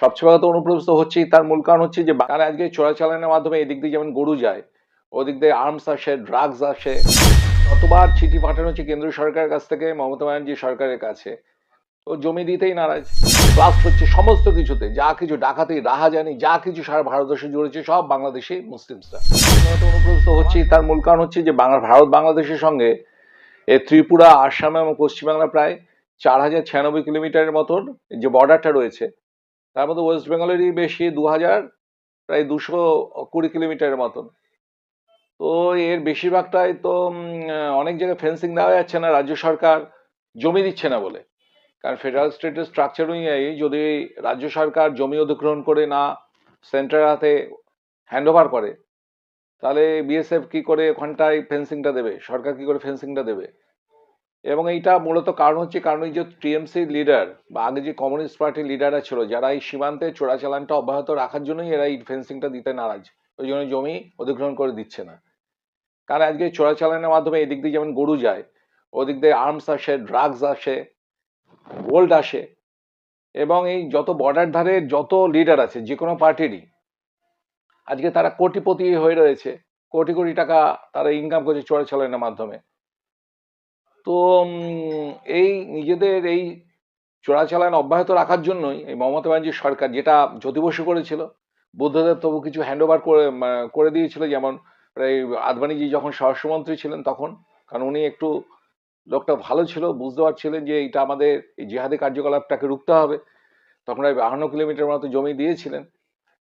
সবচেয়ে বড় তো অনুপ্রবেশ হচ্ছেই। তার মূল কারণ হচ্ছে যে কারণ আজকে চোরাচালানের মাধ্যমে এদিক দিয়ে যেমন গরু যায়, ওদিক দিয়ে আর্মস আসে ড্রাগস আসে। কতবার চিঠি পাঠানো হচ্ছে কেন্দ্রীয় সরকারের কাছ থেকে, মমতা ব্যানার্জি সরকারের কাছে। ও জমি দিতেই নারাজ। ব্লাস্ট হচ্ছে সমস্ত কিছুতে। যা কিছু ডাকাতি, রাহাজানি, যা কিছু সারা ভারতবর্ষে জুড়েছে, সব বাংলাদেশি মুসলিমসরা। অনুপ্রবেশ হচ্ছেই। তার মূল কারণ হচ্ছে যে, বাংলা, ভারত, বাংলাদেশের সঙ্গে এ ত্রিপুরা, আসাম এবং পশ্চিমবাংলা প্রায় চার হাজার ছিয়ানব্বই কিলোমিটারের মতন যে বর্ডারটা রয়েছে তার মধ্যে ওয়েস্ট বেঙ্গলেরই বেশি দু হাজার প্রায় দুশো কুড়ি কিলোমিটারের মতন। তো এর বেশিরভাগটাই তো অনেক জায়গায় ফেন্সিং দেওয়া যাচ্ছে না, রাজ্য সরকার জমি দিচ্ছে না বলে। কারণ ফেডারেল স্টেটের স্ট্রাকচার অনুযায়ী যদি রাজ্য সরকার জমি অধিগ্রহণ করে না সেন্টার হাতে হ্যান্ড ওভার করে, তাহলে বিএসএফ কি করে ওখানটায় ফেন্সিংটা দেবে? সরকার কি করে ফেন্সিংটা দেবে? এবং এইটা মূলত কারণ হচ্ছে, কারণ এই যে টিএমসি লিডার বা আগে যে কমিউনিস্ট পার্টির লিডাররা ছিল, যারা এই সীমান্তে চোরাচালানটা অব্যাহত রাখার জন্যই এরা এই ফেন্সিংটা দিতে নারাজ। ওই জন্য জমি অধিগ্রহণ করে দিচ্ছে না। কারণ আজকে চোরাচালানের মাধ্যমে এদিক দিয়ে যেমন গরু যায়, ওদিক দিয়ে আর্মস আসে ড্রাগস আসে গোল্ড আসে এবং এই যত বর্ডার ধারে যত লিডার আছে, যে কোনো পার্টিরই আজকে তারা কোটিপতি হয়ে রয়েছে। কোটি কোটি টাকা তারা ইনকাম করছে চোরাচালানের মাধ্যমে। তো এই নিজেদের এই চোরাচালান অব্যাহত রাখার জন্যই এই মমতা ব্যানার্জির সরকার যেটা জ্যোতি বসু করেছিল, বুদ্ধদেব তবু কিছু হ্যান্ড ওভার করে করে দিয়েছিল, যেমন এই আদবানিজি যখন স্বরাষ্ট্রমন্ত্রী ছিলেন তখন, কারণ উনি একটু লোকটা ভালো ছিল, বুঝতে পারছিলেন যে এটা আমাদের এই জেহাদি কার্যকলাপটাকে রুখতে হবে, তখন প্রায় বাহান্ন কিলোমিটার মতো জমি দিয়েছিলেন,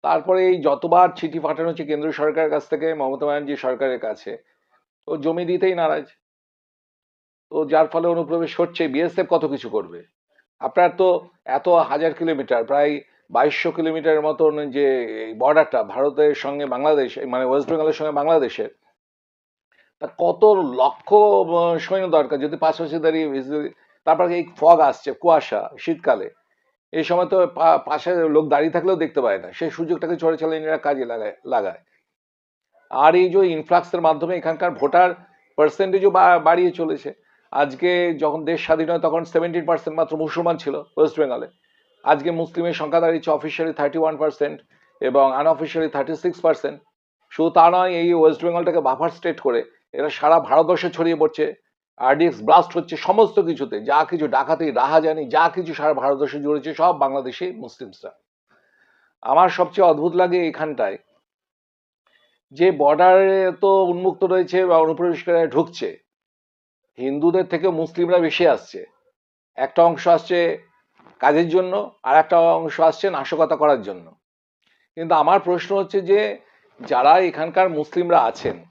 তারপরে এই যতবার চিঠি পাঠানো হচ্ছে কেন্দ্রীয় সরকারের কাছ থেকে, মমতা ব্যানার্জি সরকারের কাছে, তো জমি দিতেই নারাজ তো যার ফলে অনুপ্রবেশ হচ্ছে বিএসএফ কত কিছু করবে? আপনার তো এত হাজার কিলোমিটার, প্রায় বাইশশো কিলোমিটারের মতন যে বর্ডারটা ভারতের সঙ্গে বাংলাদেশ মানে ওয়েস্ট বেঙ্গলের সঙ্গে বাংলাদেশের, তা কত লক্ষ সৈন্য দরকার? যদি পাশাপাশি দাঁড়িয়ে তারপর এই ফগ আসছে, কুয়াশা, শীতকালে, এই সময় তো পাশে লোক দাঁড়িয়ে থাকলেও দেখতে পায় না। সেই সুযোগটাকে চড়ে চালিয়ে কাজে লাগায় লাগায়। আর এই যে ইনফ্লাক্সের মাধ্যমে এখানকার ভোটার পার্সেন্টেজও বাড়িয়ে চলেছে। আজকে যখন দেশ স্বাধীন হয়, তখন সেভেন্টিন পার্সেন্ট মাত্র মুসলমান ছিল ওয়েস্ট বেঙ্গলে। আজকে মুসলিমের সংখ্যা দাঁড়িয়েছে অফিসিয়ালি থার্টি ওয়ান পার্সেন্ট এবং আনঅফিসিয়ালি থার্টি সিক্স পার্সেন্ট শুধু তা নয়, এই ওয়েস্ট বেঙ্গলটাকে বাফার স্টেট করে এরা সারা ভারতবর্ষে ছড়িয়ে পড়ছে। আরডিএক্স ব্লাস্ট হচ্ছে সমস্ত কিছুতে। যা কিছু ডাকাতি, রাহাজানি, যা কিছু সারা ভারতবর্ষে জুড়েছে, সব বাংলাদেশি মুসলিমসরা। আমার সবচেয়ে অদ্ভুত লাগে এখানটায়, যে বর্ডারে তো উন্মুক্ত রয়েছে বা অনুপ্রবেশকারীরা ঢুকছে। হিন্দুদের থেকে মুসলিমরা বেশি আসছে। একটা অংশ আসছে কাজের জন্য, আর একটা অংশ আসছে নাশকতা করার জন্য। কিন্তু আমার প্রশ্ন হচ্ছে যে, যারা এখানকার মুসলিমরা আছেন,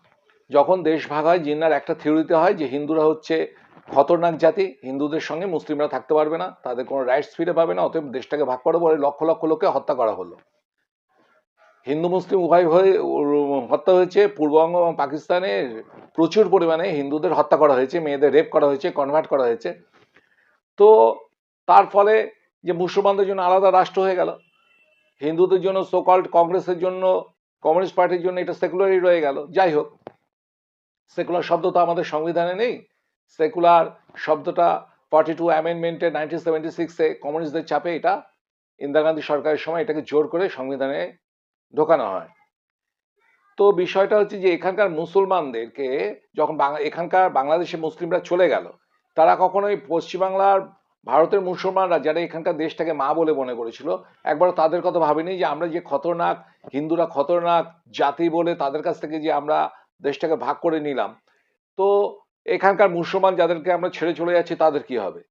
যখন দেশ ভাগ হয়, জিন্নার একটা থিওরিতে হয় যে হিন্দুরা হচ্ছে খতরনাক জাতি, হিন্দুদের সঙ্গে মুসলিমরা থাকতে পারবে না, তাদের কোনো রাইটস ফিরে পাবে না, অতএব দেশটাকে ভাগ করে বলে লক্ষ লক্ষ লোককে হত্যা করা হলো। হিন্দু মুসলিম উভয় হয়ে হত্যা হয়েছে, পূর্ববঙ্গ এবং পাকিস্তানে প্রচুর পরিমাণে হিন্দুদের হত্যা করা হয়েছে, মেয়েদের রেপ করা হয়েছে কনভার্ট করা হয়েছে। তো তার ফলে যে মুসলমানদের জন্য আলাদা রাষ্ট্র হয়ে গেল। হিন্দুদের জন্য সোকল্ড কংগ্রেসের জন্য, কমিউনিস্ট পার্টির জন্য এটা সেকুলারই রয়ে গেল। যাই হোক সেকুলার শব্দ তো আমাদের সংবিধানে নেই। সেকুলার শব্দটা ফর্টি টু অ্যামেন্ডমেন্টে নাইনটিন সেভেন্টি সিক্সে কমিউনিস্টদের চাপে এটা, ইন্দিরা গান্ধী সরকারের সময় এটাকে জোর করে সংবিধানে ঢোকানো হয়। তো বিষয়টা হচ্ছে যে এখানকার মুসলমানদেরকে যখন এখানকার বাংলাদেশে মুসলিমরা চলে গেল, তারা কখনোই পশ্চিমবাংলার ভারতের মুসলমানরা যারা এখানকার দেশটাকে মা বলে মনে করেছিল, একবারও তাদের কথা ভাবেনি যে আমরা যে খতরনাক, হিন্দুরা খতরনাক জাতি বলে তাদের কাছ থেকে যে আমরা দেশটাকে ভাগ করে নিলাম, তো এখানকার মুসলমান যাদেরকে আমরা ছেড়ে চলে যাচ্ছি তাদের কি হবে?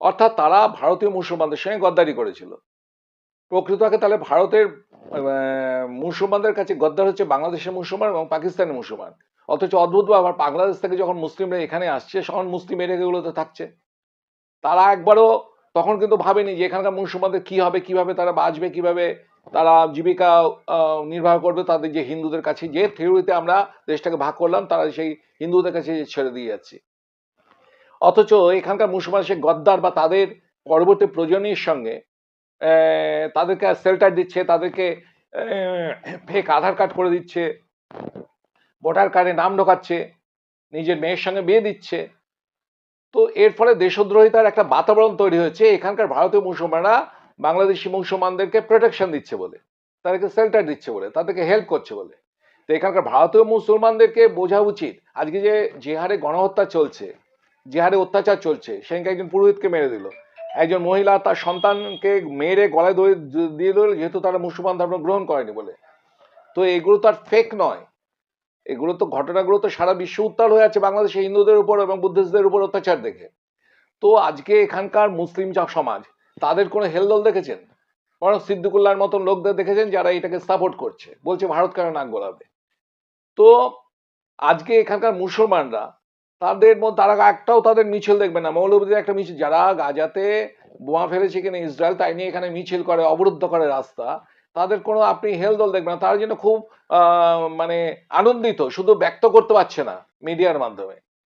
অর্থাৎ তারা ভারতীয় মুসলমানদের সঙ্গে গদ্দারি করেছিল। প্রকৃতকে তাহলে ভারতের মুসলমানদের কাছে গদ্দার হচ্ছে বাংলাদেশের মুসলমান এবং পাকিস্তানের মুসলমান। অথচ অদ্ভুত আবার বাংলাদেশ থেকে যখন মুসলিমরা এখানে আসছে, তখন মুসলিম এরিয়াগুলোতে থাকছে। তারা একবারও তখন কিন্তু ভাবেনি যে এখানকার মুসলমানদের কি হবে, কীভাবে তারা বাঁচবে, কীভাবে তারা জীবিকা নির্বাহ করবে, তাদের যে হিন্দুদের কাছে যে থিওরিতে আমরা দেশটাকে ভাগ করলাম, তারা সেই হিন্দুদের কাছে ছেড়ে দিয়ে যাচ্ছে। অথচ এখানকার মুসলমান সে গদ্দার বা তাদের পরবর্তী প্রজন্মের সঙ্গে তাদেরকে শেল্টার দিচ্ছে, তাদেরকে ফেক আধার কার্ড করে দিচ্ছে ভোটার কার্ডে নাম ঢোকাচ্ছে, নিজের মেয়ের সঙ্গে বিয়ে দিচ্ছে। তো এর ফলে দেশদ্রোহিতার একটা বাতাবরণ তৈরি হয়েছে। এখানকার ভারতীয় মুসলমানরা বাংলাদেশি মুসলমানদেরকে প্রোটেকশন দিচ্ছে বলে, তাদেরকে শেল্টার দিচ্ছে বলে, তাদেরকে হেল্প করছে বলে। তো এখানকার ভারতীয় মুসলমানদেরকে বোঝা উচিত, আজকে যে যে হারে গণহত্যা চলছে, যে হারে অত্যাচার চলছে সেখানে একজন পুরোহিতকে মেরে দিল। একজন মহিলা তার সন্তানকে মেরে গলায় দিয়ে দিল, যেহেতু তারা মুসলমান ধর্ম গ্রহণ করেনি বলে। তো এগুলো তো আর ফেক নয়। এগুলো তো ঘটনাগুলো তো সারা বিশ্ব উত্তাল হয়ে আছে, বাংলাদেশে হিন্দুদের উপর এবং বুদ্ধিস্টদের উপর অত্যাচার দেখে। তো আজকে এখানকার মুসলিম যা সমাজ, তাদের কোনো হেলদোল দেখেছেন? বরং সিদ্দিকুল্লাহর মতন লোকদের দেখেছেন যারা এটাকে সাপোর্ট করছে। বলছে, ভারত কেন নাক গলাবে? তো আজকে এখানকার মুসলমানরা তাদের মধ্যে, তারা একটাও তাদের মিছিল দেখবে না। মৌলবীদের একটা মিছিল, যারা গাজাতে বোমা ফেলেছে কিনা ইসরায়েল, তাই নিয়ে এখানে মিছিল করে, অবরুদ্ধ করে রাস্তা। তাদের কোনো আপনি হেলদোল দেখবেন না। তার জন্য খুব মানে আনন্দিত, শুধু ব্যক্ত করতে পারছে না মিডিয়ার মাধ্যমে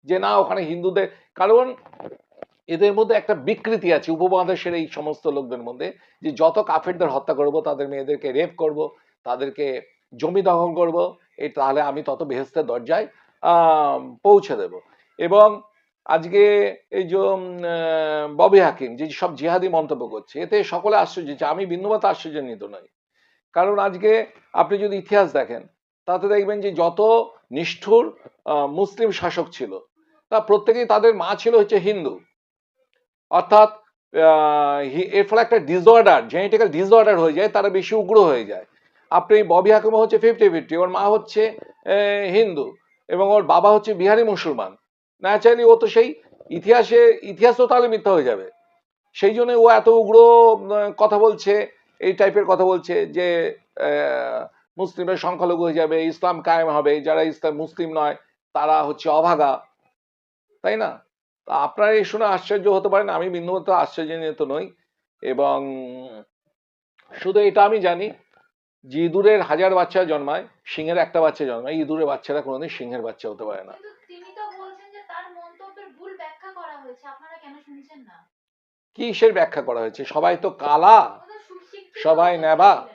যে না, ওখানে হিন্দুদের, কারণ এদের মধ্যে একটা বিকৃতি আছে, উপমহাদেশের এই সমস্ত লোকদের মধ্যে, যে যত কাফেরদের হত্যা করব, তাদের মেয়েদেরকে রেপ করব, তাদেরকে জমি দখল করব এই তাহলে আমি তত বেহেস্তের দরজায় পৌঁছে দেব। এবং আজকে এই যে ববি হাকিম, যে সব জিহাদি মন্তব্য করছে, এতে সকলে আশ্চর্য হচ্ছে। আমি বিন্দুমাত্র আশ্চর্যান্বিত নই। কারণ আজকে আপনি যদি ইতিহাস দেখেন, তাতে দেখবেন যে যত নিষ্ঠুর মুসলিম শাসক ছিল, তা প্রত্যেকেই তাদের মা ছিল হচ্ছে হিন্দু। অর্থাৎ এর ফলে একটা ডিসঅর্ডার জেনেটিক্যাল ডিসঅর্ডার হয়ে যায়, তারা বেশি উগ্র হয়ে যায়। আপনি ববি হাকিম হচ্ছে ফিফটি ফিফটি ওর মা হচ্ছে হিন্দু। এবং ওর বাবা হচ্ছে বিহারি মুসলমান। ন্যাচারালি ও তো সেই ইতিহাসে ইতিহাস তো তাহলে মিথ্যা হয়ে যাবে। সেই জন্য ও এত উগ্র কথা বলছে, এই টাইপের কথা বলছে যে মুসলিমরা সংখ্যালঘু হয়ে যাবে, ইসলাম কায়েম হবে, যারা ইসলাম মুসলিম নয়, তারা হচ্ছে অভাগা। তাই না? তা আপনারা এই শুনে আশ্চর্য হতে পারেন, আমি বিন্দুমাত্র আশ্চর্যান্বিত নই। এবং শুধু এটা আমি জানি যে ইঁদুরের হাজার বাচ্চা জন্মায় সিংহের একটা বাচ্চা জন্মায় ইঁদুরের বাচ্চারা কোনোদিন সিংহের বাচ্চা হতে পারে না। কিসের ব্যাখ্যা করা হয়েছে? সবাই তো কালা সবাই নেবা।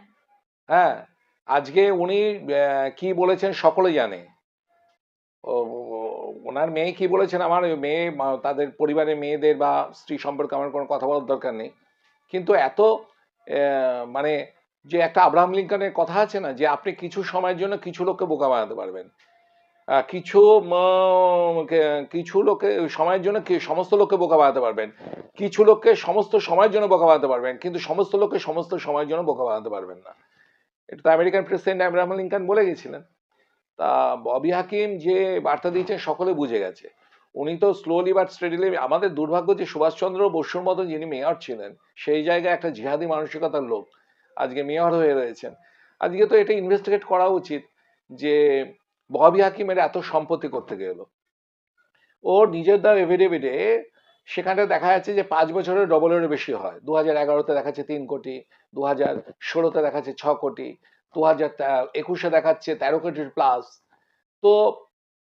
হ্যাঁ আজকে উনি কি বলেছেন সকলে জানে। ওনার মেয়ে কি বলেছেন আমার ওই মেয়ে তাদের পরিবারের মেয়েদের বা স্ত্রী সম্পর্কে আমার কোনো কথা বলার দরকার নেই। কিন্তু এত আহ, মানে যে একটা আব্রাহাম লিঙ্কনের কথা আছে না, যে আপনি কিছু সময়ের জন্য কিছু লোককে বোকা বানাতে পারবেন। কিছু কিছু লোকে সময়ের জন্য সমস্ত লোককে বোকা বানাতে পারবেন। কিছু লোককে সমস্ত সময়ের জন্য বোকা বানাতে পারবেন, কিন্তু সমস্ত লোককে সমস্ত সময়ের জন্য বোকা বানাতে পারবেন না। এটা তো আমেরিকান প্রেসিডেন্ট আব্রাহাম লিঙ্কন বলে গেছিলেন। তা ববি হাকিম যে বার্তা দিয়েছেন সকলে বুঝে গেছে। উনি তো স্লোলি বাট স্টেডিলি আমাদের দুর্ভাগ্য যে সুভাষচন্দ্র বসুর মতো যিনি মেয়র ছিলেন, সেই জায়গায় একটা জিহাদি মানসিকতার লোক। মেয়র হয়ে রয়েছেন। আজকে তো এটা ইনভেস্টিগেট করা উচিত যে ববি হাকিমের এত সম্পত্তি করতে গেল ওর নিজের দ্বার এভিডেভিডে সেখানে দেখা যাচ্ছে যে পাঁচ বছরের ডবলেরও বেশি হয়। দু হাজার এগারোতে দেখাচ্ছে তিন কোটি দু হাজার ষোলোতে দেখাচ্ছে ছ কোটি দু হাজার একুশে দেখাচ্ছে তেরো কোটির প্লাস তো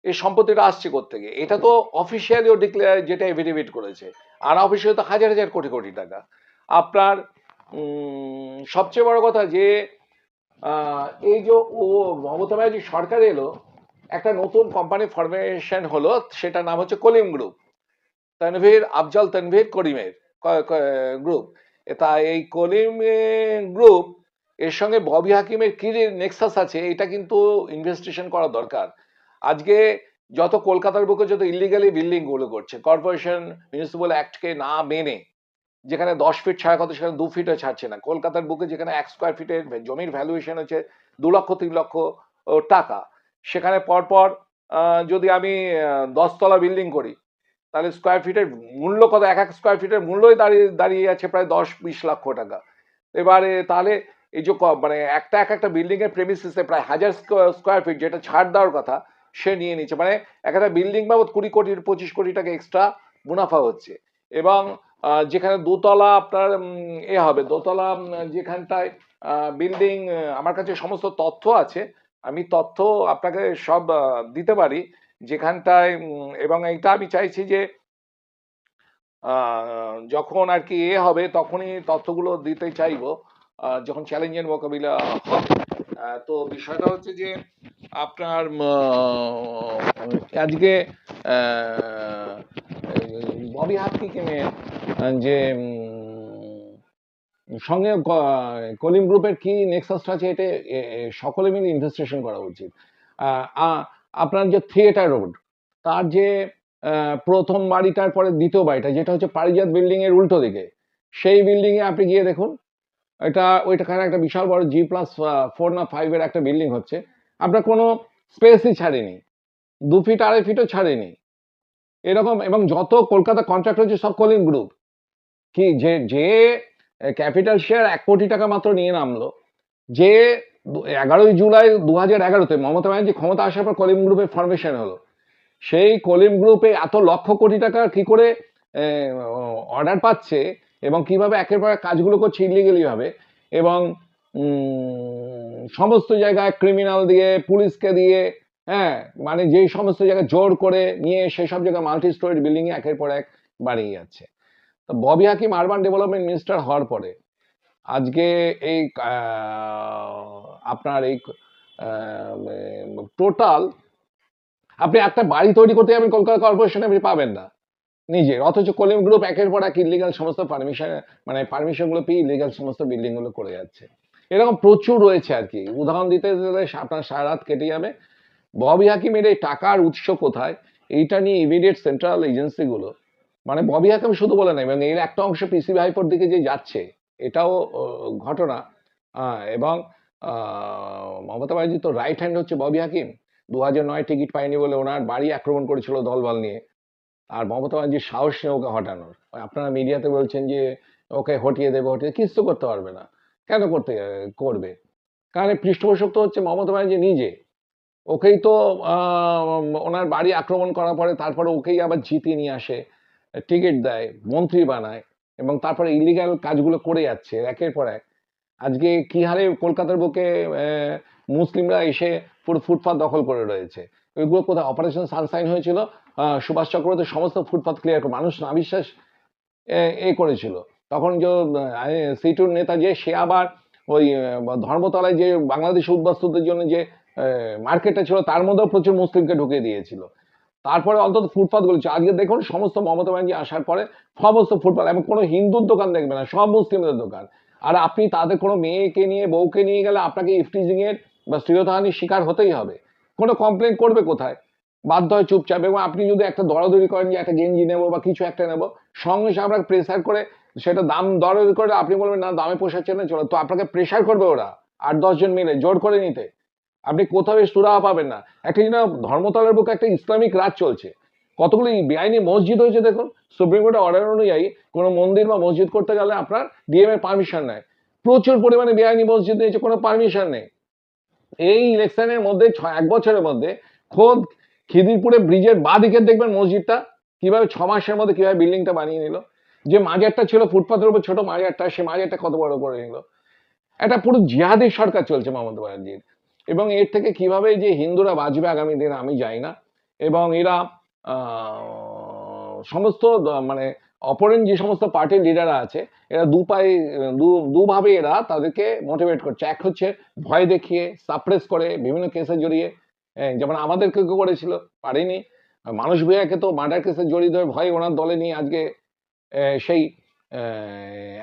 এই সম্পত্তিটা আসছে থেকে এটা তো অফিসিয়ালি ও ডিক্লেয়ার যেটা এভিডেভিট করেছে। আর অফিসিয়ালি তো হাজার হাজার কোটি কোটি টাকা। আপনার সবচেয়ে বড় কথা যে এই যে ও মমতা ব্যানার্জি সরকার এলো, একটা নতুন কোম্পানি ফরমেশন হলো, সেটার নাম হচ্ছে কলিম গ্রুপ তনভীর, আফজল তনভীর, করিমের গ্রুপ তা, এই কলিম গ্রুপ এর সঙ্গে ববি হাকিমের কি নেক্সাস আছে, এটা কিন্তু ইনভেস্টিগেশন করা দরকার। আজকে যত কলকাতার বুকে যত ইলিগালি বিল্ডিংগুলো করছে কর্পোরেশন মিউনিসিপাল অ্যাক্টকে না মেনে যেখানে দশ ফিট ছাড়া কথা সেখানে দু ফিটও ছাড়ছে না। কলকাতার বুকে যেখানে এক স্কোয়ার ফিটের জমির ভ্যালুয়েশন হচ্ছে দু লক্ষ, তিন লক্ষ টাকা। সেখানে পরপর যদি আমি দশতলা বিল্ডিং করি, তাহলে স্কোয়ার ফিটের মূল্য কত? এক এক স্কোয়ার ফিটের মূল্যই দাঁড়িয়ে দাঁড়িয়ে আছে প্রায় দশ, বিশ লক্ষ টাকা। এবারে তাহলে এই যে মানে একটা, এক একটা বিল্ডিং এর প্রেমিসিসে প্রায় হাজার স্কোয়ার ফিট যেটা ছাড় দেওয়ার কথা, সে নিয়ে নিচ্ছে। মানে এক একটা বিল্ডিং বাবদ কুড়ি কোটি পঁচিশ কোটি টাকা এক্সট্রা মুনাফা হচ্ছে। এবং যেখানে দোতলা আপনার এ হবে, দোতলা যেখানটায় বিল্ডিং আমার কাছে সমস্ত তথ্য আছে। আমি তথ্য আপনাকে সব দিতে পারি। যেখানটায় এবং এটা আমি চাইছি যে যখন আর কি এ হবে, তখনই তথ্যগুলো দিতে চাইব যখন চ্যালেঞ্জের মোকাবিলা হবে। তো বিষয়টা হচ্ছে যে আপনার আজকে ববি হাকিমের যে সঙ্গে কলিম গ্রুপের কি নেক্সাসটা আছে এটা সকলে মিলে ইনভেস্টিগেশন করা উচিত। আপনার যে থিয়েটার রোড, তার যে প্রথম বাড়িটার পরে দ্বিতীয় বাড়িটা, যেটা হচ্ছে পারিজাত বিল্ডিং এর উল্টো দিকে, সেই বিল্ডিং এ আপনি গিয়ে দেখুন, এটা ওইটাখানে একটা বিশাল বড় জি প্লাস ফোর না ফাইভ এর একটা বিল্ডিং হচ্ছে। আপনার কোনো স্পেসই ছাড়েনি, দু ফিট আড়াই ফিটও ছাড়েনি। এরকম, এবং যত কলকাতা কন্ট্রাক্ট হচ্ছে সব কলিং গ্রুপ কি, যে যে ক্যাপিটাল শেয়ার এক কোটি টাকা মাত্র নিয়ে নামলো, যে এগারোই জুলাই দু হাজার এগারোতে মমতা ব্যানার্জি ক্ষমতা আসার পর কলিম গ্রুপের ফরমেশন হলো। সেই কলিম গ্রুপে এত লক্ষ কোটি টাকা কি করে অর্ডার পাচ্ছে, এবং কীভাবে একের পর কাজগুলো করছে ইলিগেলি ভাবে এবং সমস্ত জায়গায় ক্রিমিনাল দিয়ে, পুলিশকে দিয়ে হ্যাঁ মানে যেই সমস্ত জায়গায় জোর করে নিয়ে সেসব জায়গায় মাল্টি স্টোরি বিল্ডিং একের পর এক বাড়িয়ে যাচ্ছে। তো Bobby Hakim urban development minister হওয়ার পরে, আজকে এই আপনার এই টোটাল আপনি একটা বাড়ি তৈরি করতে যাবেন কলকাতা কর্পোরেশনে আপনি পাবেন না। নিজের, অথচ কলিম গ্রুপ একের পর এক ইলিগাল সমস্ত পারমিশন মানে পারমিশনগুলো পেয়ে ইলিগাল সমস্ত বিল্ডিংগুলো করে যাচ্ছে। এরকম প্রচুর রয়েছে আর কি। উদাহরণ দিতে গেলে আপনার সারা রাত কেটে যাবে। ববি হাকিমের এই টাকার উৎস কোথায়? এইটা নিয়ে ইমিডিয়েট সেন্ট্রাল এজেন্সিগুলো মানে ববি হাকিম শুধু বলে না, এবং এর একটা অংশ পিসি ভাইপোর দিকে যে যাচ্ছে, এটাও ঘটনা। এবং মমতা ব্যানার্জি তো রাইট হ্যান্ড হচ্ছে ববি হাকিম। দু হাজার নয় টিকিট পায়নি বলে ওনার বাড়ি আক্রমণ করেছিল দলবল নিয়ে। আর মমতা ব্যানার্জির সাহস নিয়ে ওকে হটানোর। আপনারা মিডিয়াতে বলছেন যে, ওকে হটিয়ে দেবে, হটিয়ে কিছু করতে পারবে না। কেন করতে করবে? কারণ পৃষ্ঠপোষক তো হচ্ছে মমতা ব্যানার্জি নিজে। ওকেই তো ওনার বাড়ি আক্রমণ করার পরে তারপরে ওকেই আবার জিতিয়ে নিয়ে আসে, টিকিট দেয়, মন্ত্রী বানায় এবং তারপরে ইলিগাল কাজগুলো করে যাচ্ছে একের পর এক। আজকে কি হারে কলকাতার বুকে মুসলিমরা এসে পুরো ফুটপাত দখল করে রয়েছে। ওইগুলো কোথায়? অপারেশন সানসাইন হয়েছিল সুভাষ চক্রবর্তী সমস্ত ফুটপাত ক্লিয়ার করে, মানুষ না বিশ্বাস এ করেছিল। তখন যে সিটুর নেতা যে সে আবার ওই ধর্মতলায় যে বাংলাদেশ উদ্বাস্তুদের জন্য যে মার্কেটটা ছিল, তার মধ্যেও প্রচুর মুসলিমকে ঢুকিয়ে দিয়েছিল। তারপরে অন্তত ফুটপাতগুলো আজকে দেখুন, সমস্ত মমতা ব্যানার্জি আসার পরে সমস্ত ফুটপাত, এবং কোনো হিন্দুর দোকান দেখবে না, সব মুসলিমদের দোকান। আর আপনি তাদের কোনো মেয়েকে নিয়ে, বউকে নিয়ে গেলে আপনাকে ইফটিজিং এর বা শ্লীলতাহানির শিকার হতেই হবে। কোনো কমপ্লেন করবে কোথায়? বাধ্য হয় চুপচাপ এবং আপনি যদি একটা দরাদরি করেন যে একটা গেঞ্জি নেব বা কিছু একটা নেব, সঙ্গে সঙ্গে আপনাকে প্রেসার করে সেটা দাম, দরাদরি করে আপনি বলবেন, না, দামে পোষাচ্ছে না, চলো। তো আপনাকে প্রেসার করবে ওরা আট দশজন মিলে জোর করে নিতে। আপনি কোথাও সুরাহা পাবেন না। একটা যেন ধর্মতলার বুকে একটা ইসলামিক রাজ চলছে। কতগুলো বেআইনি মসজিদ হয়েছে দেখুন। সুপ্রিম কোর্টের অর্ডার অনুযায়ী কোনো মন্দির বা মসজিদ করতে গেলে আপনার ডিএম এর পারমিশন নেয়। প্রচুর পরিমাণে বেআইনি মসজিদ নিয়েছে কোনো পারমিশন নেই। এই ইলেকশনের মধ্যে এক বছরের মধ্যে খোদ খিদিরপুরে ব্রিজের বা দিকে দেখবেন মসজিদটা, কীভাবে ছ মাসের মধ্যে কীভাবে বিল্ডিংটা বানিয়ে নিল। যে মাজারটা ছিল ফুটপাথের উপর ছোট মাজারটা সে মাজারটা কত বড় করে নিল। একটা পুরো জিহাদি সরকার চলছে মমতা ব্যানার্জির এবং এর থেকে কীভাবে যে হিন্দুরা বাঁচবে আগামী দিনে আমি যাই না। এবং এরা সমস্ত মানে অপরেন্ট যে সমস্ত পার্টির লিডাররা আছে, এরা দু পায়ে দুভাবে এরা তাদেরকে মোটিভেট করছে। এক হচ্ছে ভয় দেখিয়ে সাপ্রেস করে, বিভিন্ন কেসে জড়িয়ে যেমন আমাদেরকে কেউ করেছিল, পারেনি। মানুষ ভূয়াকে তো মার্ডার কেসে জড়িত হয়ে ভয় ওনার দলে নিয়ে আজকে সেই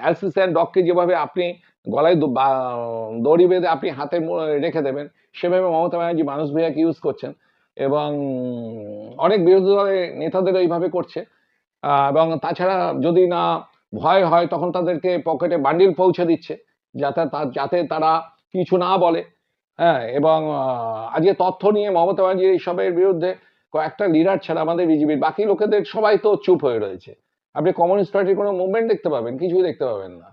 অ্যালসিসিয়ান ডগকে যেভাবে আপনি গলায় দড়ি বেঁধে আপনি হাতে রেখে দেবেন, সেভাবে মমতা ব্যানার্জি মানুষ ভূয়াকে ইউজ করছেন এবং অনেক বিরোধী দলের নেতাদের এইভাবে করছে। এবং তাছাড়া যদি না ভয় হয় তখন তাদেরকে পকেটে বান্ডিল পৌঁছে দিচ্ছে, যাতে যাতে তারা কিছু না বলে। হ্যাঁ এবং আজকে তথ্য নিয়ে মমতা ব্যানার্জি এইসবের বিরুদ্ধে কয়েকটা লিডার ছাড়া আমাদের বিজেপির বাকি লোকেদের সবাই তো চুপ হয়ে রয়েছে। আপনি কমিউনিস্ট পার্টির কোনো মুভমেন্ট দেখতে পাবেন, কিছুই দেখতে পাবেন না।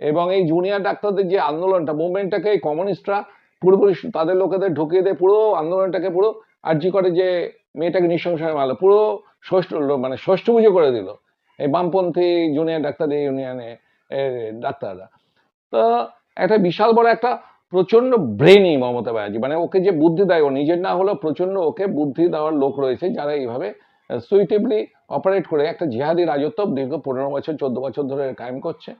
এবং এই জুনিয়র ডাক্তারদের যে আন্দোলনটা মুভমেন্টটাকে এই কমিউনিস্টরা পুরোপুরি তাদের লোকেদের ঢুকিয়ে দিয়ে পুরো আন্দোলনটাকে পুরো আর্জি করে যে মেয়েটাকে নৃশংসভাবে মারলো, পুরো ষষ্ঠ মানে ষষ্ঠ পুজো করে দিল এই বামপন্থী জুনিয়র ডাক্তার ইউনিয়নে ডাক্তাররা। তো একটা বিশাল বড় একটা প্রচণ্ড ব্রেনই মমতা ব্যানার্জি মানে ওকে যে বুদ্ধি দেয়, ও নিজের না হলেও প্রচণ্ড ওকে বুদ্ধি দেওয়ার লোক রয়েছে যারা এইভাবে সুইটেবলি অপারেট করে একটা জিহাদি রাজত্ব দীর্ঘ পনেরো বছর, চোদ্দ বছর ধরে কায়েম করছে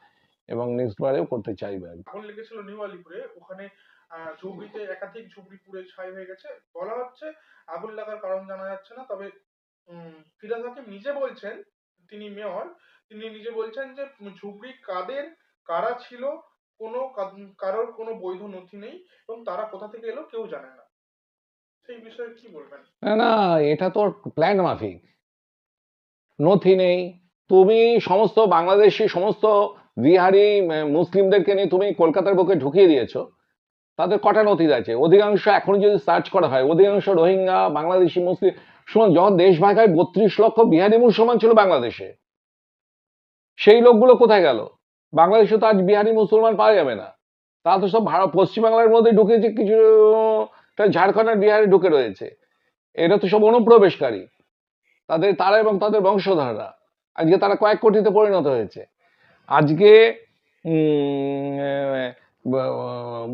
এবং নেক্সট বারেও করতে চাইবে। আগুন লেগেছিল নিউ আলিপুরে ওখানে ঝুপড়িতে একাধিক ঝুপড়ি পুড়ে ছাই হয়ে গেছে বলা হচ্ছে আগুন লাগার কারণ জানা যাচ্ছে না, তবে ফিরাজ হাকিম নিজে বলছেন, তিনি মেয়র, তিনি নিজে বলছেন যে ঝুপড়ি কাদের, কারা ছিল কোনো কারোর কোনো বৈধ নথি নেই এবং তারা কোথা থেকে এলো কেউ জানে না। সেই বিষয়ে কি বলবেন? না না, এটা তোর প্ল্যান মাফিক। নথি নেই। তুমি সমস্ত বাংলাদেশি, সমস্ত বিহারি মুসলিমদেরকে নিয়ে তুমি কলকাতার বুকে ঢুকিয়ে দিয়েছ। তাদের কটা নথি আছে? অধিকাংশ এখন যদি সার্চ করা হয়, অধিকাংশ রোহিঙ্গা, বাংলাদেশি, মুসলিম, শুনুন, যখন দেশ ভাগায় বত্রিশ লক্ষ বিহারি মুসলমান ছিল বাংলাদেশে, সেই লোকগুলো কোথায় গেল? বাংলাদেশে তো আজ বিহারি মুসলমান পাওয়া যাবে না। তা তো সব পশ্চিমবাংলার মধ্যে ঢুকেছে, কিছু ঝাড়খণ্ড আর বিহারে ঢুকে রয়েছে। এটা তো সব অনুপ্রবেশকারী। তাদের, তারা এবং তাদের বংশধররা। আজকে তারা কয়েক কোটিতে পরিণত হয়েছে। আজকে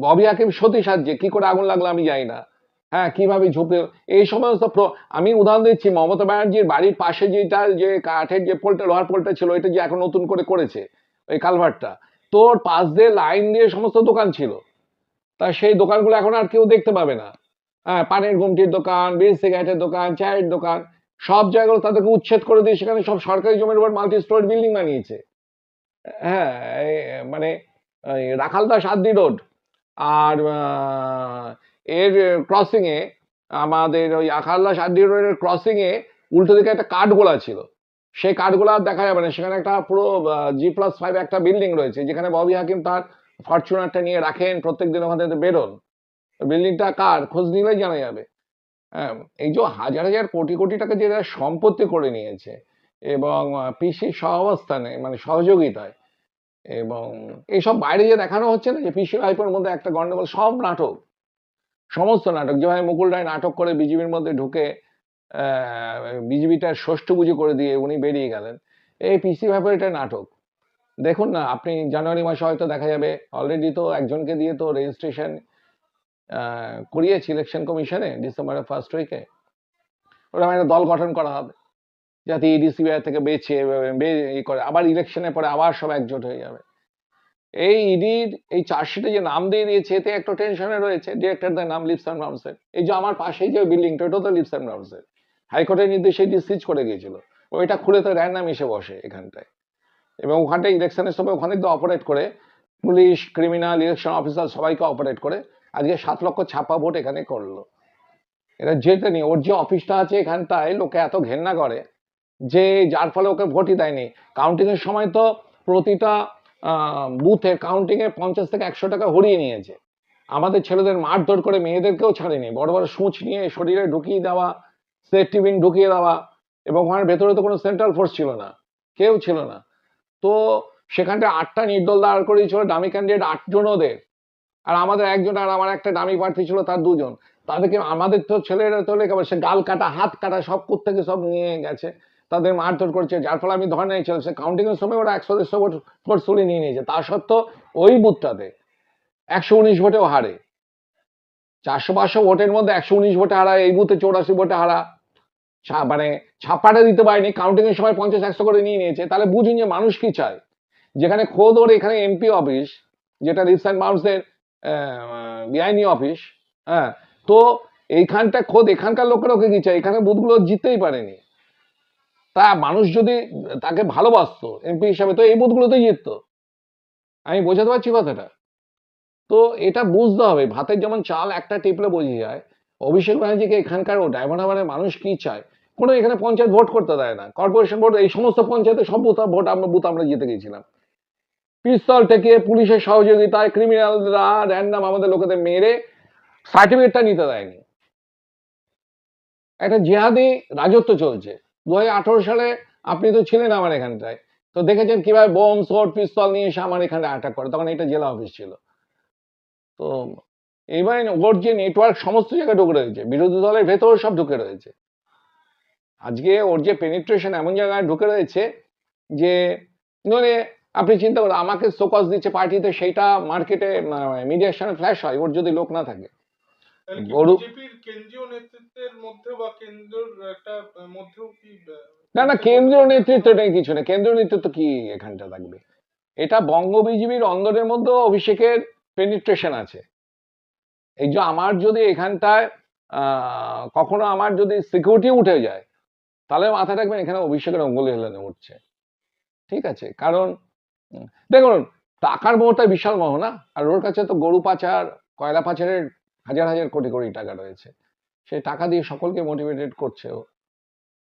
ববি হাকিম সতী সাহায্যে কি করে আগুন লাগল আমি জানি না। হ্যাঁ কীভাবে ঝুঁকে, এই সমস্ত আমি উদাহরণ দিচ্ছি, মমতা ব্যানার্জির বাড়ির পাশে যেটা যে কাঠের যে পোলটা, লোহার পোলটা ছিল, এটা যে এখন নতুন করে করেছে ওই কালভারটা। তোর পাশ দিয়ে লাইন দিয়ে সমস্ত দোকান ছিল। তা সেই দোকানগুলো এখন আর কেউ দেখতে পাবে না। হ্যাঁ পানের গুমটির দোকান বিড়ি সিগারেটের দোকান, চায়ের দোকান, সব জায়গাগুলো তাদেরকে উচ্ছেদ করে দিয়ে সেখানে সব সরকারি জমির উপর মাল্টি স্টোরি বিল্ডিং বানিয়েছে। হ্যাঁ মানে এই রাখালদাস আদ্দি রোড। আর এর ক্রসিংয়ে আমাদের ওই রাখালদাস আদ্দি রোডের ক্রসিংয়ে উল্টো দিকে একটা কাঠগোলা ছিল। সেই কাঠগোলা আর দেখা যাবে না। সেখানে একটা পুরো জি প্লাস ফাইভ একটা বিল্ডিং রয়েছে যেখানে ববি হাকিম তার ফরচুনারটা নিয়ে রাখেন প্রত্যেকদিন ওখান থেকে বেরোন। বিল্ডিংটা কার? খোঁজ নিলেই জানা যাবে। হ্যাঁ, এই যে হাজার হাজার কোটি কোটি টাকা যেটা সম্পত্তি করে নিয়েছে এবং পিসির সহাবস্থানে মানে সহযোগিতায় এবং এইসব বাইরে যে দেখানো হচ্ছে না যে পিসি ভাইপোর মধ্যে একটা গন্ডগোল সব নাটক সমস্ত নাটক। যেভাবে মুকুল রায় নাটক করে বিজেপির মধ্যে ঢুকে বিজেপিটার ষষ্ঠ পুজো করে দিয়ে উনি বেরিয়ে গেলেন। এই পিসি ভাইপোর এটা নাটক। দেখুন না, আপনি জানুয়ারি মাসে হয়তো দেখা যাবে অলরেডি তো একজনকে দিয়ে তো রেজিস্ট্রেশন করিয়েছে ইলেকশন কমিশনে ডিসেম্বরের ফার্স্ট উইকে ওরকম একটা দল গঠন করা হবে। যাতে ইডিসিবিআই থেকে বেছে করে, আবার ইলেকশনের পরে আবার সব একজোট হয়ে যাবে। এই ইডির এই চার্জশিটে যে নাম দিয়ে দিয়েছে, এতে একটা টেনশনে রয়েছে। ডিরেক্টরদের নাম লিপস অ্যান্ড এই যে আমার পাশেই যে বিল্ডিংটা ওটা তো লিপস অ্যান্ড মাউন্সের হাইকোর্টের নির্দেশে এটি সিজ করে গিয়েছিল। ওইটা খুলে তো র্যান্ডাম এসে বসে এখানটায়। এবং ওখানটায় ইলেকশনের সময় ওখানে তো অপারেট করে পুলিশ ক্রিমিনাল ইলেকশন অফিসার সবাইকে অপারেট করে। আজকে সাত লক্ষ ছাপ্পা ভোট এখানে করল। এটা যেতে নেই। ওর যে অফিসটা আছে এখানটায় লোকে এত ঘেন্না করে যে যার ফলে ওকে ভোটই দেয়নি। কাউন্টিং এর সময় তো প্রতিটা বুথে কাউন্টিং এ পঞ্চাশ থেকে একশো টাকা হরিয়ে নিয়েছে। আমাদের ছেলেদের মারধর করে মেয়েদেরকেও ছাড়েনি। বড় বড় সূচ নিয়ে শরীরে ঢুকিয়ে দেওয়া সেফটি বিন ঢুকিয়ে দেওয়া এবং ওখানে ভেতরে তো কোনো সেন্ট্রাল ফোর্স ছিল না, কেউ ছিল না। তো সেখানটা আটটা নির্দল দাঁড় করিয়েছিল ডামি ক্যান্ডিডেট আটজন ওদের আর আমাদের একজন আর আমার একটা দামি প্রার্থী ছিল তার দুজন। তাদেরকে আমাদের তো ছেলেরা তো লেখা সে গাল কাটা, হাত কাটা, সব থেকে সব নিয়ে গেছে। তাদের মারধর করছে, যার ফলে আমি ধরে নিয়েছিলাম, সে কাউন্টিং এর সময় ওরা একশো দেড়শো ভোট ভোট তুলে নিয়ে নিয়েছে। তা সত্ত্বেও ওই বুথটাতে একশো উনিশ ভোটেও হারে। চারশো পাঁচশো ভোটের মধ্যে একশো উনিশ ভোটে হারা, এই বুথে চৌরাশি ভোটে হারা। মানে ছাপাটা দিতে পারেনি কাউন্টিং এর সময় পঞ্চাশ, একশো করে নিয়ে নিয়েছে, তাহলে বুঝুন যে মানুষ কি চায়। যেখানে খোদ ওর এখানে এমপি অফিস যেটা রিসেন্ট মানুষদের বিআইনি অফিস হ্যাঁ তো এইখানটা খোদ, এখানকার লোকেরা ওকে কি চায়? এখানে বুথগুলো জিততেই পারেনি। তা মানুষ যদি তাকে ভালোবাসতো এমপি হিসাবে, তো এই বুথগুলোতেই জিততো। আমি বোঝাতে পারছি কথাটা? তো এটা বুঝতে হবে। ভাতের যেমন চাল একটা টিপলে বোঝা যায়, অভিষেক ব্যানার্জিকে এখানকার ও হারবারের মানুষ কি চায়? কোনো এখানে পঞ্চায়েত ভোট করতে দেয় না। কর্পোরেশন ভোট এই সমস্ত পঞ্চায়েতে সব বুথ ভোট আমরা বুথ আমরা জিতে গেছিলাম। পিস্তল থেকে পুলিশের সহযোগিতায় ক্রিমিনালরা র্যান্ডাম আমাদের লোকেদের মেরে সার্টিফিকেটটা নিতে দেয়নি। একটা জেহাদি রাজত্ব চলছে। দু সালে আপনি তো ছিলেন আমার এখানটায়। তো দেখেছেন কীভাবে বোম শর্ট পিস্তল নিয়ে এসে আমার এখানে অ্যাটাক করে। তখন এটা জেলা অফিস ছিল। তো এইবার ওর যে নেটওয়ার্ক সমস্ত জায়গায় ঢুকে রয়েছে। বিরোধী দলের ভেতরে সব ঢুকে রয়েছে। আজকে ওর যে পেনিট্রেশন এমন জায়গায় ঢুকে রয়েছে যে মানে আপনি চিন্তা করুন আমাকে সোকস দিচ্ছে পার্টিতে সেইটা মার্কেটে মিডিয়ার সামনে ফ্ল্যাশ হয় ওর যদি লোক না থাকে। গরু- কেন্দ্রীয় নেতৃত্বের মধ্যে বা কেন্দ্রের একটা মধ্যেও কি না না কেন্দ্রীয় নেতৃত্ব নেই কিছু নেই। কেন্দ্রীয় নেতৃত্ব কি এখানটা থাকবে? এটা বঙ্গ বিজেপির অন্দরের মধ্যেও অভিষেকের পেনিট্রেশন আছে। এই যে আমার যদি এখানটায় আহ, কখনো আমার যদি সিকিউরিটি উঠে যায় তাহলে মাথা রাখবেন এখানে অভিষেকের অঙ্গুলি হেলানো উঠছে। ঠিক আছে? কারণ দেখুন, টাকার মোহটা বিশাল মোহ না? আর ওর কাছে তো গরু পাচার, কয়লা পাচারের হাজার হাজার কোটি কোটি টাকা রয়েছে। সেই টাকা দিয়ে সকলকে মোটিভেটেড করছে ও